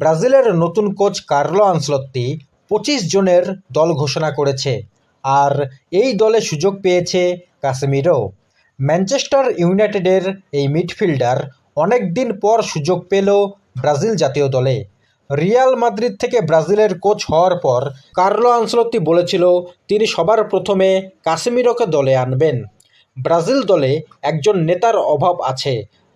ব্রাজিলের নতুন coach Carlo আনসলত্তি পঁচিশ জনের দল ঘোষণা করেছে, আর এই দলে সুযোগ পেয়েছে কাশ্মীরও ম্যানচেস্টার ইউনাইটেডের এই মিডফিল্ডার অনেক দিন পর সুযোগ পেল ব্রাজিল জাতীয় দলে। রিয়াল মাদ্রিদ থেকে ব্রাজিলের কোচ হওয়ার পর কার্লো আনসলত্তি বলেছিল, তিনি সবার প্রথমে কাশ্মীরকে দলে আনবেন। ব্রাজিল দলে একজন নেতার অভাব আছে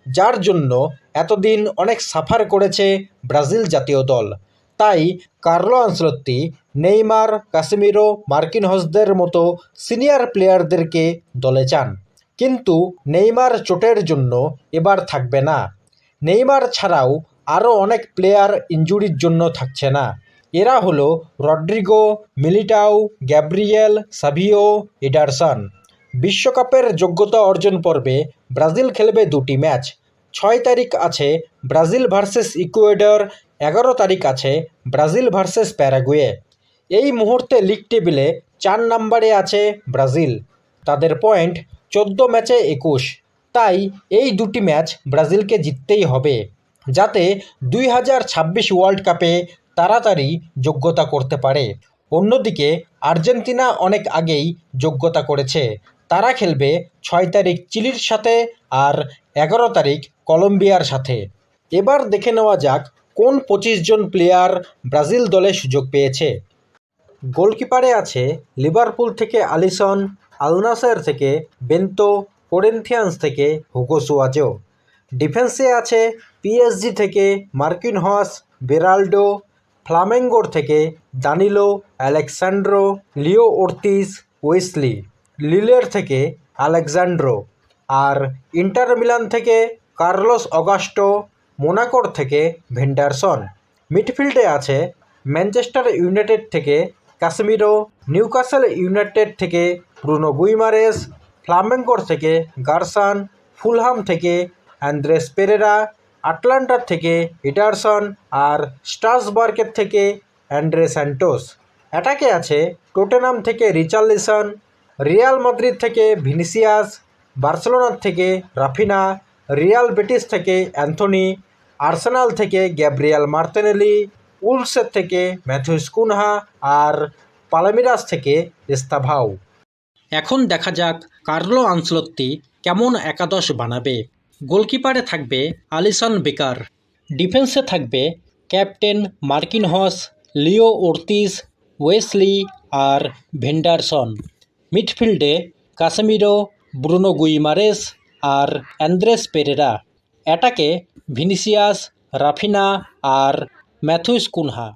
যার জন্য এতদিন অনেক সাফার করেছে ব্রাজিল জাতীয় দল। তাই কার্লো আনসলত্তি, নেইমার কাশ্মীরও মার্কিন মার্কিনহসদের মতো সিনিয়র প্লেয়ারদেরকে দলে চান। কিন্তু নেইমার চোটের জন্য এবার থাকবে না। নেইমার ছাড়াও আরও অনেক প্লেয়ার ইনজুরির জন্য থাকছে না। এরা হলো Rodrygo, Militao, Gabriel, Savio Ederson বিশ্বকাপের যোগ্যতা অর্জন পর্বে ব্রাজিল খেলবে দুটি ম্যাচ। ছয় তারিখ আছে ব্রাজিল ভার্সেস ইকুয়েডর, এগারো তারিখ আছে ব্রাজিল ভার্সেস প্যারাগুয়ে। এই মুহূর্তে লিগ টেবিলে চার নম্বরে আছে ব্রাজিল। তাদের পয়েন্ট চোদ্দ ম্যাচে একুশ। তাই এই দুটি ম্যাচ ব্রাজিলকে জিততেই হবে, যাতে দুই হাজার ছাব্বিশ ওয়ার্ল্ড কাপে তাড়াতাড়ি যোগ্যতা করতে পারে। অন্যদিকে আর্জেন্টিনা অনেক আগেই যোগ্যতা করেছে। তারা খেলবে ছয় তারিখ চিলির সাথে আর এগারো তারিখ কলম্বিয়ার সাথে। এবার দেখে নেওয়া যাক কোন পঁচিশ জন প্লেয়ার ব্রাজিল দলে সুযোগ পেয়েছে। গোলকিপারে আছে লিভারপুল থেকে আলিসন, আলনাসের থেকে বেন্তো, কোরেন্থিয়ান্স থেকে হুগো সুয়াজো। ডিফেন্সে আছে পিএসজি থেকে মার্কিন হস, বেরাল্ডো, ফ্লামেঙ্গোর থেকে Danilo Alex Sandro Leo Ortiz Wesley, লিলের থেকে আলেকজান্ড্রো আর ইন্টার মিলান থেকে কার্লোস অগাস্টো, মোনাকোর থেকে ভেন্ডারসন। মিডফিল্ডে আছে ম্যানচেস্টার ইউনাইটেড থেকে কাশ্মীরো নিউকাসেল ইউনাইটেড থেকে ব্রুনো গুইমারেস, ফ্লামেঙ্গোর থেকে গার্সান, ফুলহাম থেকে অ্যান্দ্রেস পেরেরা আটলান্টার থেকে ইটারসন আর স্ট্রাসবার্গের থেকে অ্যান্ড্রে স্যান্টোস। অ্যাটাকে আছে টোটেনাম থেকে রিচার্লিসন, রিয়াল মাদ্রিদ থেকে ভিনিসিয়াস বার্সেলোনার থেকে রাফিনা, রিয়াল বেটিস থেকে অ্যান্থনি, আর্সেনাল থেকে গ্যাব্রিয়াল মার্তেনেলি, উলসের থেকে ম্যাথিউস কুনহা আর পালামিরাস থেকে এস্তাভাও। এখন দেখা যাক কার্লো আনসলত্তি কেমন একাদশ বানাবে। গোলকিপারে থাকবে আলিসান বেকার, ডিফেন্সে থাকবে captain Marquinhos, Leo Ortiz Wesley আর ভেন্ডারসন। মিডফিল্ডে কাসেমিরো ব্রুনো গুইমারেস আর অ্যান্দ্রেস পেরেরা অ্যাটাকে ভিনিসিয়াস রাফিনা আর ম্যাথুস কুনহা